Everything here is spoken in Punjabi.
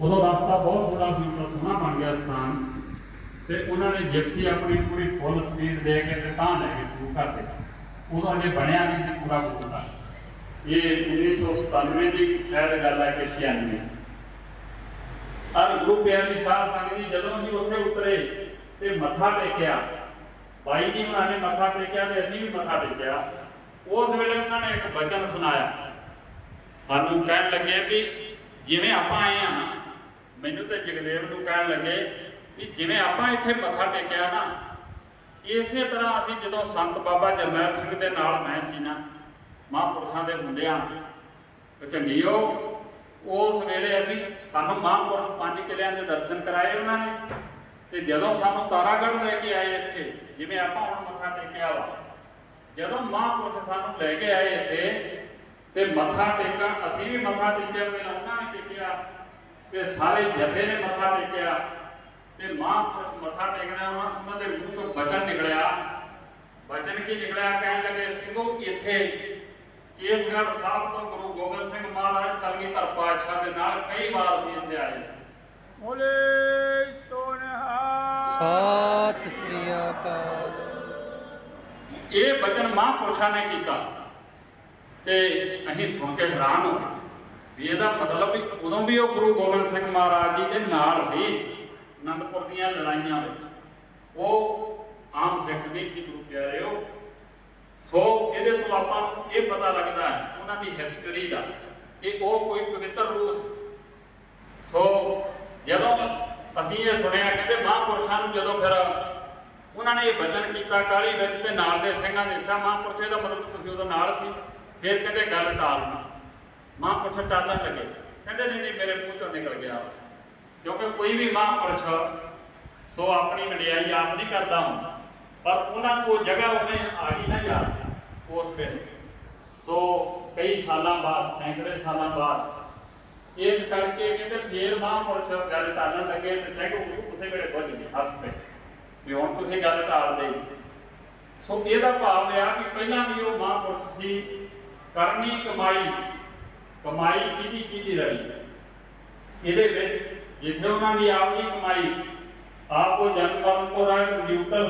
ਉਦੋਂ ਰਸਤਾ ਬਹੁਤ ਥੋੜਾ ਸੀ ਪਰ ਸੋਹਣਾ ਬਣ ਗਿਆ ਸਥਾਨ। ਤੇ ਉਹਨਾਂ ਨੇ ਜਿਪਸੀ ਆਪਣੀ ਪੂਰੀ ਫੁੱਲ ਸਪੀਡ ਦੇ ਕੇ ਤੇ ਤਾਂ ਲੈ ਕੇ ਸ਼ੁਰੂ ਕਰ ਦਿੱਤਾ ਉਦੋਂ ਅਜੇ ਬਣਿਆ ਨਹੀਂ ਸੀ ਪੂਰਾ ਗੁਰਦੁਆਰਾ ਇਹ 1997 ਦੀ ਸ਼ਾਇਦ ਗੱਲ ਹੈ ਕਿ 96 ਅਰ ਗੁਰੂ ਪਿਆਰੀ ਦੀ ਸਾਧ ਸੰਗਤ ਜੀ ਜਦੋਂ ਜੀ ਉੱਥੇ ਉਤਰੇ ਤੇ ਮੱਥਾ ਟੇਕਿਆ, ਭਾਈ ਜੀ ਉਹਨਾਂ ਨੇ ਮੱਥਾ ਟੇਕਿਆ ਤੇ ਅਸੀਂ ਵੀ ਮੱਥਾ ਟੇਕਿਆ। ਉਸ ਵੇਲੇ ਉਹਨਾਂ ਨੇ ਇੱਕ ਬਚਨ ਸੁਣਾਇਆ। ਸਾਨੂੰ ਕਹਿਣ ਲੱਗੇ ਵੀ ਜਿਵੇਂ ਆਪਾਂ ਆਏ ਆ ਮੈਨੂੰ ਤੇ ਜਗਦੇਵ ਨੂੰ ਕਹਿਣ ਲੱਗੇ ਵੀ ਜਿਵੇਂ ਆਪਾਂ ਇੱਥੇ ਮੱਥਾ ਟੇਕਿਆ ਨਾ, ਇਸੇ ਤਰ੍ਹਾਂ ਅਸੀਂ ਜਦੋਂ ਸੰਤ ਬਾਬਾ ਜਰਨੈਲ ਸਿੰਘ ਦੇ ਨਾਲ ਮੈਂ ਸੀ ਨਾ ਮਹਾਂਪੁਰਸ਼ਾਂ ਦੇ ਹੁੰਦਿਆਂ ਚੰਗੀਓ ਉਸ ਵੇਲੇ ਅਸੀਂ ਸਾਨੂੰ ਮਹਾਂਪੁਰਸ਼ ਪੰਜ ਕਿਲਿਆਂ ਦੇ ਦਰਸ਼ਨ ਕਰਾਏ ਉਹਨਾਂ ਨੇ, ਤੇ ਜਦੋਂ ਸਾਨੂੰ ਤਾਰਾਗੜ੍ਹ ਲੈ ਕੇ ਆਏ ਇੱਥੇ, ਜਿਵੇਂ ਆਪਾਂ ਹੁਣ ਮੱਥਾ ਟੇਕਿਆ ਵਾ, ਜਦੋਂ ਮਹਾਂਪੁਰਸ਼ ਸਾਨੂੰ ਲੈ ਕੇ ਆਏ ਇੱਥੇ, ਤੇ ਮੱਥਾ ਟੇਕਣ, ਅਸੀਂ ਵੀ ਮੱਥਾ ਟੇਕਿਆ ਪਹਿਲਾਂ ਉਹਨਾਂ ਨੇ ਟੇਕਿਆ ਤੇ ਸਾਰੇ ਜਥੇ ਨੇ ਮੱਥਾ ਟੇਕਿਆ ਤੇ ਮਹਾਂਪੁਰਸ਼ ਮੱਥਾ ਟੇਕਣਾ ਉਹਨਾਂ ਉਹਨਾਂ ਦੇ ਮੂੰਹ ਤੋਂ ਬਚਨ ਨਿਕਲਿਆ। ਬਚਨ ਕੀ ਨਿਕਲਿਆ? ਕਹਿਣ ਲੱਗੇ ਸਿੰਘੋ ਇੱਥੇ ਕੇਸਗੜ੍ਹ ਸਾਹਿਬ ਤੋਂ ਗੁਰੂ ਗੋਬਿੰਦ ਸਿੰਘ ਮਹਾਰਾਜ ਕਲਗੀਧਰ ਪਾਤਸ਼ਾਹ ਦੇ ਨਾਲ ਕਈ ਵਾਰ ਅਸੀਂ ਇੱਥੇ ਆਏ ਬੋਲੇ ਸੋਨਹਾ। ਸਤਿ ਸ੍ਰੀ ਅਕਾਲ। ਇਹ ਬਚਨ ਮਹਾਂਪੁਰਸ਼ਾਂ ਨੇ ਕੀਤਾ ਤੇ ਅਸੀਂ ਸੁਣ ਕੇ ਹੈਰਾਨ ਹੋ ਗਏ। ਵੀ ਇਹਦਾ ਮਤਲਬ ਵੀ ਉਦੋਂ ਵੀ ਉਹ ਗੁਰੂ ਗੋਬਿੰਦ ਸਿੰਘ ਮਹਾਰਾਜ ਜੀ ਦੇ ਨਾਲ ਸੀ, ਅਨੰਦਪੁਰ ਦੀਆਂ ਲੜਾਈਆਂ ਵਿੱਚ। ਉਹ ਆਮ ਸਿੱਖ ਨਹੀਂ ਸੀ, ਗੁਰੂ ਪਿਆਰਿਓ। ਸੋ ਇਹਦੇ ਤੋਂ ਆਪਾਂ ਨੂੰ ਇਹ ਪਤਾ ਲੱਗਦਾ ਹੈ, ਉਹਨਾਂ ਦੀ ਹਿਸਟਰੀ ਦਾ, ਕਿ ਉਹ ਕੋਈ ਪਵਿੱਤਰ ਰੂਹ ਸੋ ਜਦੋਂ ਅਸੀਂ ਇਹ ਸੁਣਿਆ, ਕਹਿੰਦੇ ਮਹਾਂਪੁਰਸ਼ਾਂ ਨੂੰ ਜਦੋਂ ਫਿਰ ਉਹਨਾਂ ਨੇ ਇਹ ਵਚਨ ਕੀਤਾ ਕਾਲੀ ਵਿੱਚ ਤੇ ਨਾਲ ਦੇ ਸਿੰਘਾਂ ਨੇ ਸਾ ਮਹਾਂਪੁਰਸ਼ੇ ਦਾ ਮਤਲਬ ਤੁਸੀਂ ਉਹਦਾ ਨਾਲ ਸੀ, ਫਿਰ ਕਹਿੰਦੇ ਗੱਲ ਟਾਲਣਾ ਮਹਾਂਪੁਰਸ਼ ਟਾਲਣ ਲੱਗੇ। ਕਹਿੰਦੇ, ਨਹੀਂ ਨਹੀਂ, ਮੇਰੇ ਮੂੰਹ ਚੋਂ ਨਿਕਲ ਗਿਆ। ਕਿਉਂਕਿ ਕੋਈ ਵੀ ਮਹਾਂਪੁਰਸ਼ ਸੋ ਆਪਣੀ ਵਡਿਆਈ ਆਪ ਨਹੀਂ ਕਰਦਾ ਹੁੰਦਾ। ਪਰ ਉਹਨਾਂ ਨੂੰ ਜਗ੍ਹਾ ਉਹਨੇ ਆ ਗਈ ਨਾ ਯਾਦ, ਉਸ ਵੇਲੇ ਸੋ ਕਈ ਸਾਲਾਂ ਬਾਅਦ, ਸੈਂਕੜੇ ਸਾਲਾਂ ਬਾਅਦ, ਇਸ ਕਰਕੇ ਕਹਿੰਦੇ, ਫੇਰ ਮਹਾਂਪੁਰਸ਼ ਗੱਲ ਟਾਲਣ ਲੱਗੇ ਤੇ ਸਿੰਘ ਉਸੇ ਵੇਲੇ ਬੁੱਝ ਗਏ ਹੱਸ ਪਏ। ਵੀ ਹੁਣ ਤੁਸੀਂ ਗੱਲ ਟਾਲਦੇ ਸੋ ਇਹਦਾ ਭਾਵ ਇਹ ਆ ਕਿ ਪਹਿਲਾਂ ਵੀ ਉਹ ਮਹਾਂਪੁਰਸ਼ ਸੀ, ਕਰਨੀ ਕਮਾਈ ਕਮਾਈ ਕਿਹਦੀ ਕਿਹਦੀ ਰਹੀ? ਇਹਦੇ ਵਿੱਚ ਜਿੱਥੇ ਉਹਨਾਂ ਦੀ ਆਪਣੀ ਕਮਾਈ ਸੀ, ਆਪ ਉਹ ਜਨਮ ਮਰਨ ਤੋਂ ਰਹਿ ਕੰਪਿਊਟਰ